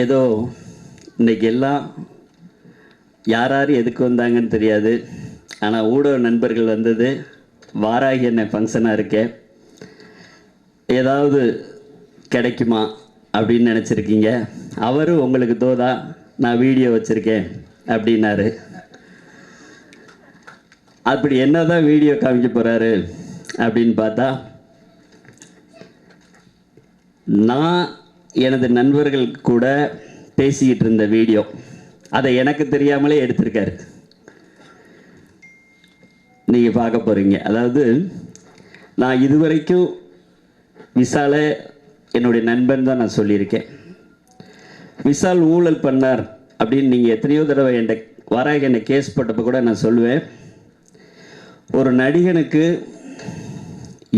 ஏதோ இன்றைக்கி எல்லாம் யார் யார் எதுக்கு வந்தாங்கன்னு தெரியாது. ஆனால் ஊடக நண்பர்கள் வந்தது வாராகி என்ன ஃபங்க்ஷனாக இருக்கேன் ஏதாவது கிடைக்குமா அப்படின்னு நினச்சிருக்கீங்க. அவரும் உங்களுக்கு தோதா நான் வீடியோ வச்சுருக்கேன் அப்படின்னாரு. அப்படி என்ன தான் வீடியோ காமிக்க போகிறாரு அப்படின்னு பார்த்தா நான் எனது நண்பர்கள் கூட பேசிக்கிட்டு இருந்த வீடியோ. அதை எனக்கு தெரியாமலே எடுத்திருக்காரு. நீங்கள் பார்க்க போகிறீங்க அதாவது நான் இதுவரைக்கும் விசால என்னுடைய நண்பன் தான் நான் சொல்லியிருக்கேன். விசால் ஊழல் பண்ணார் அப்படின்னு நீங்கள் எத்தனையோ தடவை என்கிட்ட வராக என்னை கேஸ் போட்டப்போ கூட நான் சொல்லுவேன். ஒரு நடிகனுக்கு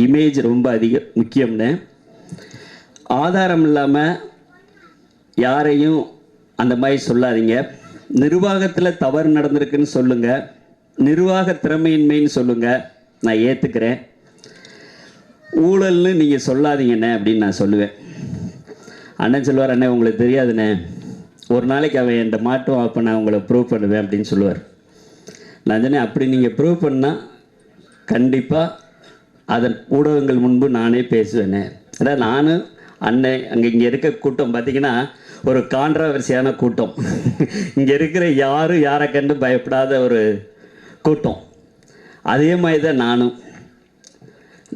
இமேஜ் ரொம்ப அதிக முக்கியம்னு. ஆதாரம் இல்லாமல் யாரையும் அந்த மாதிரி சொல்லாதீங்க. நிர்வாகத்தில் தவறு நடந்திருக்குன்னு சொல்லுங்கள் நிர்வாக திறமையின்மைன்னு சொல்லுங்கள் நான் ஏற்றுக்கிறேன் ஊழல்னு நீங்கள் சொல்லாதீங்கண்ணே அப்படின்னு நான் சொல்லுவேன். அண்ணன் சொல்லுவார் அண்ணே உங்களுக்கு தெரியாதுண்ணே. ஒரு நாளைக்கு அவன் என்கிட்ட மாட்டும் அப்போ நான் உங்களை ப்ரூவ் பண்ணுவேன் அப்படின்னு சொல்லுவார். நான் சொன்னேன் அப்படி நீங்கள் ப்ரூவ் பண்ணால் கண்டிப்பாக அதன் ஊடகங்கள் முன்பு நானே பேசுவேனே அதான் நானும் அண்ணன் அங்கே இங்கே இருக்க கூட்டம் பார்த்தீங்கன்னா ஒரு கான்ட்ரவர்சியான கூட்டம். இங்கே இருக்கிற யாரும் யாரை கண்டு பயப்படாத ஒரு கூட்டம். அதே மாதிரி தான் நானும்.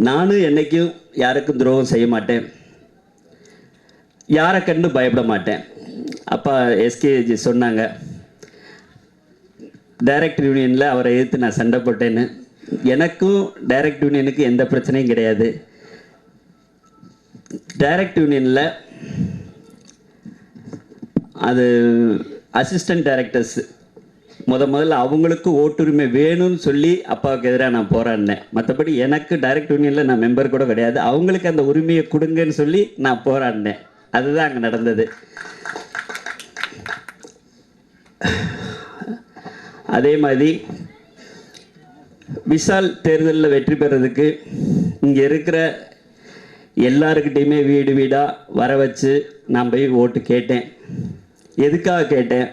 நானும் என்றைக்கும் யாருக்கும் துரோகம் செய்ய மாட்டேன். யாரை கண்டு பயப்பட மாட்டேன். அப்பா எஸ்கேஜி சொன்னாங்க டைரக்ட் யூனியனில் அவரை எதிர்த்து நான் சண்டை போட்டேன்னு. எனக்கும் டைரக்ட் யூனியனுக்கு எந்த பிரச்சனையும் கிடையாது. டைரக்ட் யூனியனில் அது அசிஸ்டன்ட் டைரக்டர்ஸ் முத முதல்ல அவங்களுக்கு ஓட்டுரிமை வேணும்னு சொல்லி அப்பாவுக்கு எதிராக நான் போராடினேன். மற்றபடி எனக்கு டைரக்ட் யூனியனில் நான் மெம்பர் கூட கிடையாது. அவங்களுக்கு அந்த உரிமையை கொடுங்கன்னு சொல்லி நான் போராடினேன். அதுதான் அங்கே நடந்தது. அதே மாதிரி விஷால் தேர்தலில் வெற்றி பெறதுக்கு இங்கே இருக்கிற எல்லாருக்கிட்டேயுமே வீடு வீடாக வர வச்சு நான் போய் ஓட்டு கேட்டேன். எதுக்காக கேட்டேன்?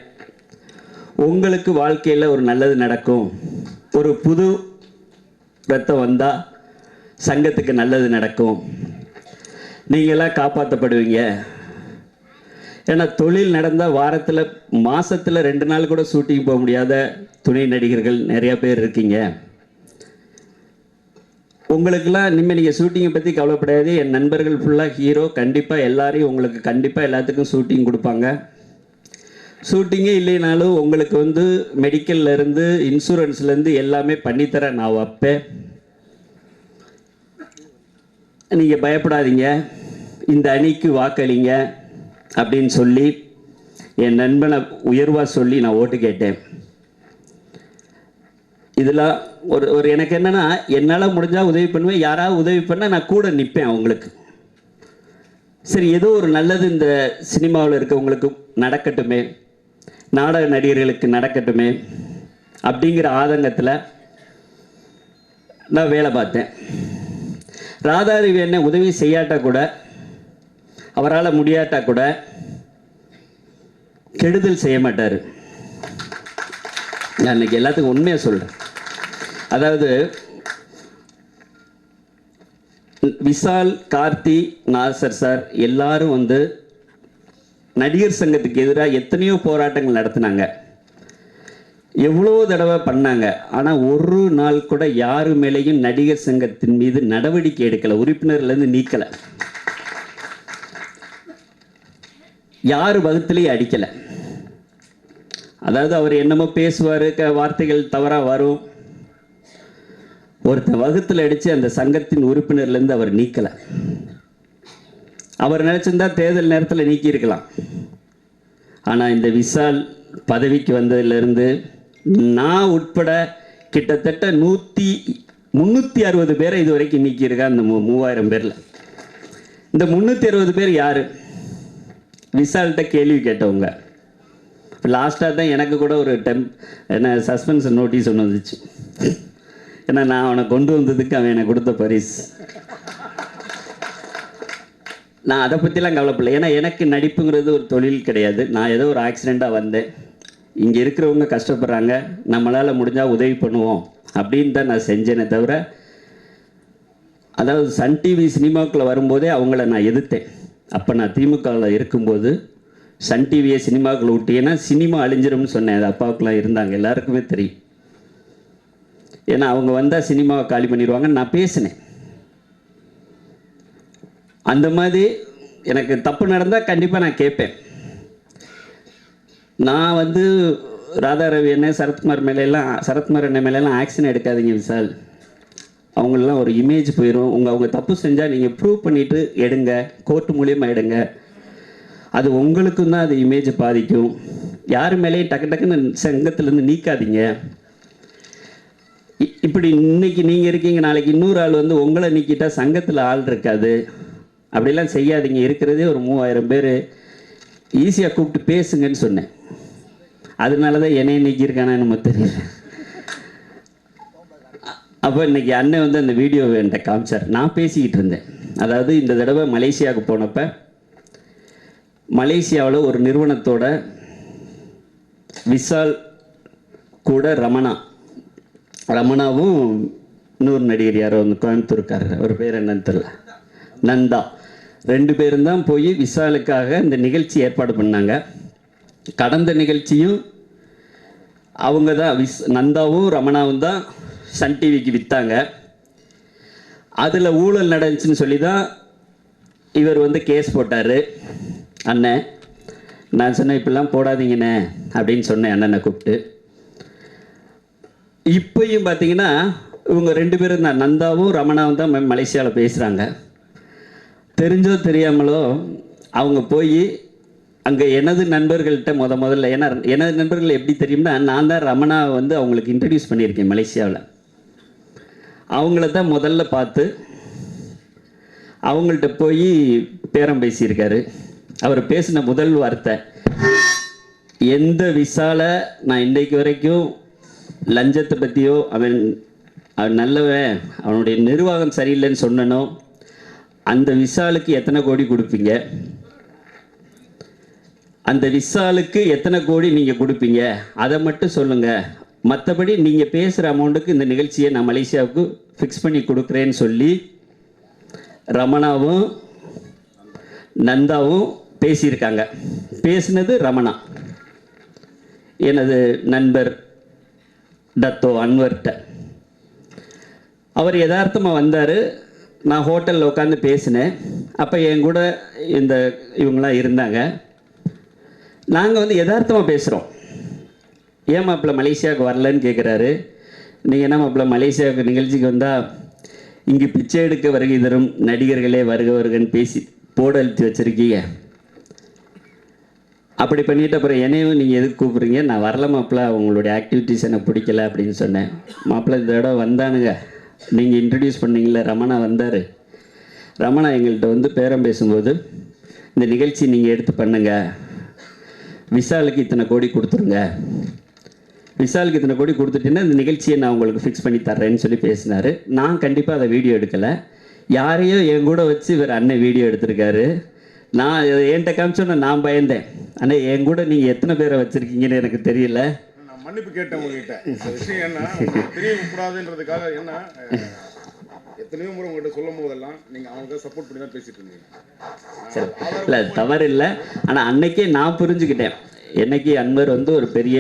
உங்களுக்கு வாழ்க்கையில் ஒரு நல்லது நடக்கும். ஒரு புது ரத்தம் வந்தால் சங்கத்துக்கு நல்லது நடக்கும். நீங்களாம் காப்பாற்றப்படுவீங்க ஏன்னா தொழில் நடந்தால் வாரத்தில் மாதத்தில் ரெண்டு நாள் கூட ஷூட்டிங் போக முடியாத துணை நடிகர்கள் நிறையா பேர் இருக்கீங்க. உங்களுக்கெல்லாம் இனிமேல் நீங்கள் ஷூட்டிங்கை பற்றி கவலைப்படாது. என் நண்பர்கள் ஃபுல்லாக ஹீரோ கண்டிப்பாக எல்லாரையும் உங்களுக்கு கண்டிப்பாக எல்லாத்துக்கும் ஷூட்டிங் கொடுப்பாங்க. ஷூட்டிங்கே இல்லைனாலும் உங்களுக்கு வந்து மெடிக்கல்ல இருந்து இன்சூரன்ஸ்லேருந்து எல்லாமே பண்ணித்தர நான் வைப்பேன். நீங்கள் பயப்படாதீங்க. இந்த அணிக்கு வாக்களிங்க அப்படின்னு சொல்லி என் நண்பனை உயர்வாக சொல்லி நான் ஓட்டு கேட்டேன். இதில் ஒரு ஒரு எனக்கு என்னென்னா என்னால் முடிஞ்சால் உதவி பண்ணுவேன் யாராவது உதவி பண்ணால் நான் கூட நிற்பேன் அவங்களுக்கு. சரி ஏதோ ஒரு நல்லது இந்த சினிமாவில் இருக்கவங்களுக்கு நடக்கட்டுமே நாடக நடிகர்களுக்கு நடக்கட்டுமே அப்படிங்கிற ஆதங்கத்தில் நான் வேலை பார்த்தேன். ராதாதேவி என்ன உதவி செய்யாட்டா கூட அவரால் முடியாட்டா கூட கெடுதல் செய்ய மாட்டார். நான் இன்னைக்கு எல்லாத்துக்கும் உண்மையாக சொல்கிறேன் அதாவது விஷால் கார்த்தி நாசர் சார் எல்லாரும் வந்து நடிகர் சங்கத்துக்கு எதிராக எத்தனையோ போராட்டங்கள் நடத்தினாங்க. எவ்வளோ தடவை பண்ணாங்க. ஆனால் ஒரு நாள் கூட யாரு மேலேயும் நடிகர் சங்கத்தின் மீது நடவடிக்கை எடுக்கலை. உறுப்பினர்லேருந்து நீக்கலை. யார் வகுத்துலேயும் அடிக்கலை. அதாவது அவர் என்னமோ பேசுவார் க வார்த்தைகள் தவறாக வரும். ஒருத்தன் வகுத்தில் அடித்து அந்த சங்கத்தின் உறுப்பினர்லேருந்து அவர் நீக்கலை. அவர் நினச்சிருந்தா தேர்தல் நேரத்தில் நீக்கியிருக்கலாம். ஆனால் இந்த விசால் பதவிக்கு வந்ததிலிருந்து நான் உட்பட கிட்டத்தட்ட நூற்றி முந்நூற்றி அறுபது பேரை இது வரைக்கும் நீக்கியிருக்கா இந்த மூ மூவாயிரம் பேரில். இந்த முந்நூற்றி அறுபது பேர் யார்? விசால்கிட்ட கேள்வி கேட்டவங்க. லாஸ்ட்டாக தான் எனக்கு கூட ஒரு டெம் என்ன சஸ்பென்ஸ் நோட்டீஸ் ஒன்று வந்துச்சு. ஏன்னா நான் அவனை கொண்டு வந்ததுக்கு அவன் எனக்கு கொடுத்த பரிசு. நான் அதை பற்றிலாம் கவலைப்படல. ஏன்னா எனக்கு நடிப்புங்கிறது ஒரு தொழில் கிடையாது. நான் ஏதோ ஒரு ஆக்சிடெண்ட்டாக வந்தேன். இங்கே இருக்கிறவங்க கஷ்டப்படுறாங்க. நம்மளால் முடிஞ்சால் உதவி பண்ணுவோம். அப்படின்னு தான் நான் செஞ்சேனே தவிர அதாவது சன் டிவி சினிமாவுக்குள்ளே வரும்போதே அவங்கள நான் எதிர்த்தேன். அப்போ நான் திமுகவில் இருக்கும்போது சன் டிவியை சினிமாவுக்குள்ள விட்டீங்கன்னா சினிமா அழிஞ்சிரும்னு சொன்னேன். அது அப்பாவுக்குலாம் இருந்தாங்க. எல்லாருக்குமே தெரியும். ஏன்னா அவங்க வந்தால் சினிமாவை காலி பண்ணிடுவாங்கன்னு நான் பேசினேன். அந்த மாதிரி எனக்கு தப்பு நடந்தால் கண்டிப்பாக நான் கேட்பேன். நான் வந்து ராதா ரவி என்ன சரத்குமார் மேலெல்லாம் சரத்குமார் அண்ணன் மேலெல்லாம் ஆக்ஷன் எடுக்காதீங்க விசால். அவங்களெல்லாம் ஒரு இமேஜ் போயிடும் உங்கள் அவங்க தப்பு செஞ்சால் நீங்கள் ப்ரூவ் பண்ணிவிட்டு எடுங்க. கோர்ட் மூலியமாக எடுங்க. அது உங்களுக்கும் தான் அது இமேஜ் பாதிக்கும். யார் மேலேயும் டக்கு டக்குன்னு சங்கத்துலேருந்து நீக்காதீங்க. இப்படி இன்னைக்கு நீங்கள் இருக்கீங்க நாளைக்கு இன்னொரு ஆள் வந்து உங்களை நீக்கிட்டா சங்கத்தில் ஆள் இருக்காது. அப்படிலாம் செய்யாதீங்க. இருக்கிறதே ஒரு மூவாயிரம் பேர். ஈஸியாக கூப்பிட்டு பேசுங்கன்னு சொன்னேன். அதனால தான் என்னைய நீக்கியிருக்கானா நம்ம தெரியல. அப்போ இன்றைக்கி அண்ணன் வந்து அந்த வீடியோ என்கிட்ட காமிச்சார். நான் பேசிக்கிட்டு இருந்தேன். அதாவது இந்த தடவை மலேசியாவுக்கு போனப்போ மலேசியாவில் ஒரு நிறுவனத்தோட விஷால் கூட ரமணா ரமணாவும் இன்னொரு நடிகர் யாரோ வந்து கோயம்புத்தூர்காரர். அவர் பேர் என்னன்னு தெரில நந்தா. ரெண்டு பேரும் தான் போய் விஷாலுக்காக இந்த நிகழ்ச்சி ஏற்பாடு பண்ணாங்க. கடந்த நிகழ்ச்சியும் அவங்க தான் விஸ் நந்தாவும் ரமணாவும் தான் சன் டிவிக்கு விற்றாங்க அதில் ஊழல் நடந்துச்சுன்னு சொல்லி தான் இவர் வந்து கேஸ் போட்டார். அண்ணன் நான் சொன்னேன் இப்படிலாம் போடாதீங்கண்ணே அப்படின்னு சொன்னேன் அண்ணனை கூப்பிட்டு. இப்பையும் பார்த்தீங்கன்னா இவங்க ரெண்டு பேரும் தான். நந்தாவும் ரமணாவும் தான் மலேசியாவில் பேசுகிறாங்க தெரிஞ்சோ தெரியாமலோ அவங்க போய் அங்கே எனது நண்பர்கள்ட்ட முத முதல்ல ஏன்னா எனது நண்பர்கள் எப்படி தெரியும்னா நான் தான் ரமணா வந்து அவங்களுக்கு இன்ட்ரடியூஸ் பண்ணியிருக்கேன் மலேசியாவில். அவங்கள தான் முதல்ல பார்த்து அவங்கள்ட்ட போய் பேரம் பேசியிருக்காரு. அவர் பேசின முதல் வார்த்தை எந்த விசால நான் இன்றைக்கு வரைக்கும் லஞ்சத்தை பற்றியோ அவன் அவன் நல்லவன் அவனுடைய நிர்வாகம் சரியில்லைன்னு சொன்னனோ அந்த விசாலுக்கு எத்தனை கோடி கொடுப்பீங்க? அந்த விசாலுக்கு எத்தனை கோடி நீங்கள் கொடுப்பீங்க? அதை மட்டும் சொல்லுங்கள் மற்றபடி நீங்கள் பேசுகிற அமௌண்ட்டுக்கு இந்த நிகழ்ச்சியை நான் மலேசியாவுக்கு ஃபிக்ஸ் பண்ணி கொடுக்குறேன்னு சொல்லி ரமணாவும் நந்தாவும் பேசியிருக்காங்க. பேசினது ரமணா. எனது நண்பர் டத்தோ அன்வர்கிட்ட அவர் யதார்த்தமாக வந்தார். நான் ஹோட்டலில் உட்காந்து பேசினேன். அப்போ என் கூட இந்த இவங்களாம் இருந்தாங்க. நாங்கள் வந்து யதார்த்தமாக பேசுகிறோம் ஏன் மாப்பிள்ள மலேசியாவுக்கு வரலன்னு கேட்குறாரு நீங்கள் என்ன மாப்பிள்ள மலேசியாவுக்கு நிகழ்ச்சிக்கு வந்தால் இங்கே பிச்சை எடுக்க வருகை தரும் நடிகர்களே வருக வருகன்னு பேசி போடழுத்தி வச்சுருக்கீங்க. அப்படி பண்ணிட்டு அப்புறம் என்னையும் நீங்கள் எதுக்கு கூப்பிட்றீங்க? நான் வரல மாப்பிள்ள உங்களுடைய ஆக்டிவிட்டீஸ் எனக்கு பிடிக்கல அப்படின்னு சொன்னேன். மாப்பிள்ள இந்த தடவை வந்தானுங்க. நீங்கள் இன்ட்ரடியூஸ் பண்ணீங்களே ரமணா வந்தார். ரமணா எங்கள்கிட்ட வந்து பேரம் பேசும்போது இந்த நிகழ்ச்சி நீங்கள் எடுத்து பண்ணுங்க. விஷாலுக்கு இத்தனை கோடி கொடுத்துருங்க. விஷாலுக்கு இத்தனை கோடி கொடுத்துட்டீங்கன்னா இந்த நிகழ்ச்சியை நான் உங்களுக்கு ஃபிக்ஸ் பண்ணி தர்றேன்னு சொல்லி பேசினாரு. நான் கண்டிப்பாக அதை வீடியோ எடுக்கலை. யாரையோ என் கூட வச்சு இவர் அண்ணன் வீடியோ எடுத்திருக்காரு. நான் என்கிட்ட காமிச்சோன்னே நான் பயந்தேன். அண்ணே என் கூட நீங்கள் எத்தனை பேரை வச்சுருக்கீங்கன்னு எனக்கு தெரியல. நான் மன்னிப்பு கேட்டேன் உங்ககிட்ட. விஷயம் என்ன தெரியக்கூடாதுன்றதுக்காக என்ன எத்தனையோ முறை உங்ககிட்ட சொல்லும் போதெல்லாம் நீங்க அவங்க சப்போர்ட் பண்ணி தான் பேசிட்டு இருந்தீங்க. சரி இல்லை தவறு இல்லை. ஆனால் அன்னைக்கே நான் புரிஞ்சுக்கிட்டேன். என்னைக்கு அன்வர் வந்து ஒரு பெரிய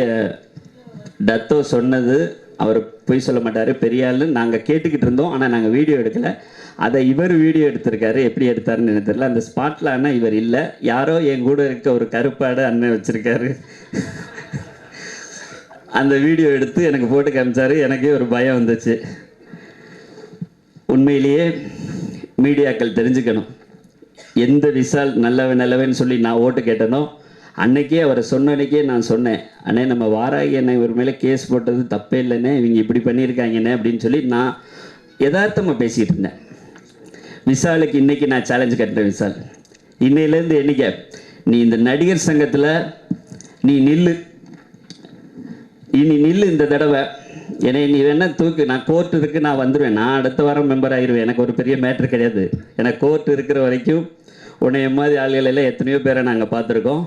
டத்தோ சொன்னது அவர் பொய் சொல்ல மாட்டார். பெரிய ஆளு நாங்கள் கேட்டுக்கிட்டு இருந்தோம். ஆனால் நாங்கள் வீடியோ எடுக்கலை. அதை இவர் வீடியோ எடுத்திருக்காரு. எப்படி எடுத்தாருன்னு எனக்கு தெரியல. அந்த ஸ்பாட்டில் ஆனால் இவர் இல்லை. யாரோ என் கூட இருக்க ஒரு கருப்பாடு அண்ணன் வச்சுருக்காரு. அந்த வீடியோ எடுத்து எனக்கு போட்டு காமிச்சாரு. எனக்கே ஒரு பயம் வந்துச்சு. உண்மையிலேயே மீடியாக்கள் தெரிஞ்சுக்கணும். எந்த விசால் நல்லவன் நல்லவன் சொல்லி நான் ஓட்டு கேட்டனோ அன்னைக்கே அவரை சொன்ன அன்னைக்கே நான் சொன்னேன் அண்ணே நம்ம வாராகி அண்ணன் இவர் மேலே கேஸ் போட்டது தப்பே இல்லைண்ணே இவங்க இப்படி பண்ணியிருக்காங்கண்ணே அப்படின்னு சொல்லி நான் யதார்த்தமாக பேசிகிட்டு இருந்தேன். விசாலுக்கு இன்றைக்கி நான் சேலஞ்ச் கட்டுறேன் விசால். இன்னையிலேருந்து என்னைக்க நீ இந்த நடிகர் சங்கத்தில் நீ நில்லு. இனி நில்லு இந்த தடவை. என்னை நீ வேணா தூக்கு நான் கோர்ட் இருக்கு நான் வந்துடுவேன் நான் அடுத்த வாரம் மெம்பர் ஆகிருவேன் எனக்கு ஒரு பெரிய மேட்ரு கிடையாது. எனக்கு கோர்ட் இருக்கிற வரைக்கும் உன்னை மாதிரி ஆளுகள் எல்லாம் எத்தனையோ பேரை நாங்கள் பார்த்துருக்கோம்.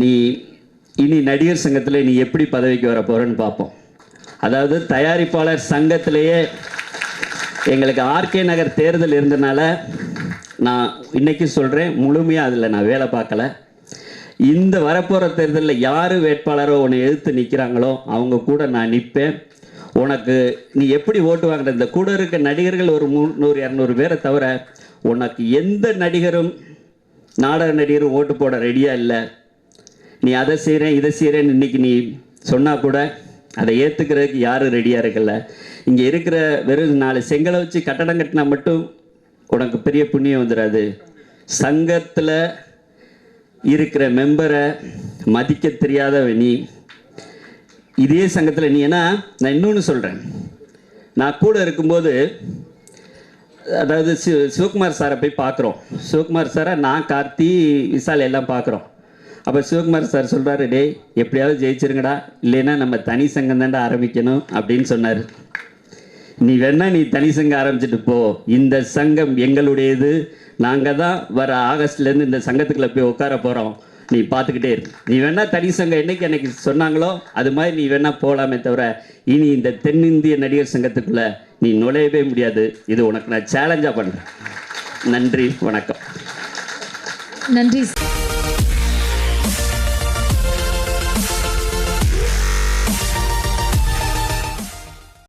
நீ இனி நடிகர் சங்கத்தில் நீ எப்படி பதவிக்கு வர போகிறன்னு பார்ப்போம். அதாவது தயாரிப்பாளர் சங்கத்திலேயே எங்களுக்கு ஆர்கே நகர் தேர்தல் இருந்தனால நான் இன்னைக்கு சொல்கிறேன் முழுமையாக அதில் நான் வேலை பார்க்கல. இந்த வரப்போகிற தேர்தலில் யார் வேட்பாளரோ உன்னை எதிர்த்து நிற்கிறாங்களோ அவங்க கூட நான் நிற்பேன் உனக்கு நீ எப்படி ஓட்டு வாங்குற? இந்த கூட இருக்க நடிகர்கள் ஒரு முந்நூறு இரநூறு பேரை தவிர உனக்கு எந்த நடிகரும் நாடக நடிகரும் ஓட்டு போட ரெடியாக இல்லை. நீ அதை செய்கிறேன் இதை செய்கிறேன்னு இன்னைக்கு நீ சொன்னால் கூட அதை ஏற்றுக்கிறதுக்கு யாரும் ரெடியாக இருக்கல. இங்கே இருக்கிற வெறும் நாலு செங்கலை வச்சு கட்டடம் கட்டினா மட்டும் உனக்கு பெரிய புண்ணியம் வந்துடாது சங்கத்தில் இருக்கிற மெம்பரை மதிக்க தெரியாத நீ. இதே சங்கத்தில் நீ ஏன்னா நான் இன்னொன்று சொல்கிறேன் நான் கூட இருக்கும்போது அதாவது சிவ சிவகுமார் சாரை போய் பார்க்குறோம். சிவகுமார் சாரை நான் கார்த்தி விசால் எல்லாம் பார்க்குறோம். அப்போ சிவகுமார் சார் சொல்கிறாரு டேய் எப்படியாவது ஜெயிச்சிருங்கடா. இல்லைன்னா நம்ம தனி சங்கம் தாண்டா ஆரம்பிக்கணும் அப்படின்னு சொன்னார். நீ வேணா நீ தனி சங்கம் ஆரம்பிச்சிட்டு போ. இந்த சங்கம் எங்களுடையது. நாங்கள் தான் வர ஆகஸ்ட்லேருந்து இந்த சங்கத்துக்குள்ளே போய் உட்கார போகிறோம் நீ பார்த்துக்கிட்டே இரு. நீ வேணா தனி சங்கம் என்னைக்கு எனக்கு சொன்னாங்களோ அது மாதிரி நீ வேணா போகலாமே தவிர இனி இந்த தென்னிந்திய நடிகர் சங்கத்துக்குள்ளே நீ நுழையவே முடியாது. இது உனக்கு நான் சேலஞ்சாக பண்ணுறேன் நன்றி வணக்கம். நன்றி.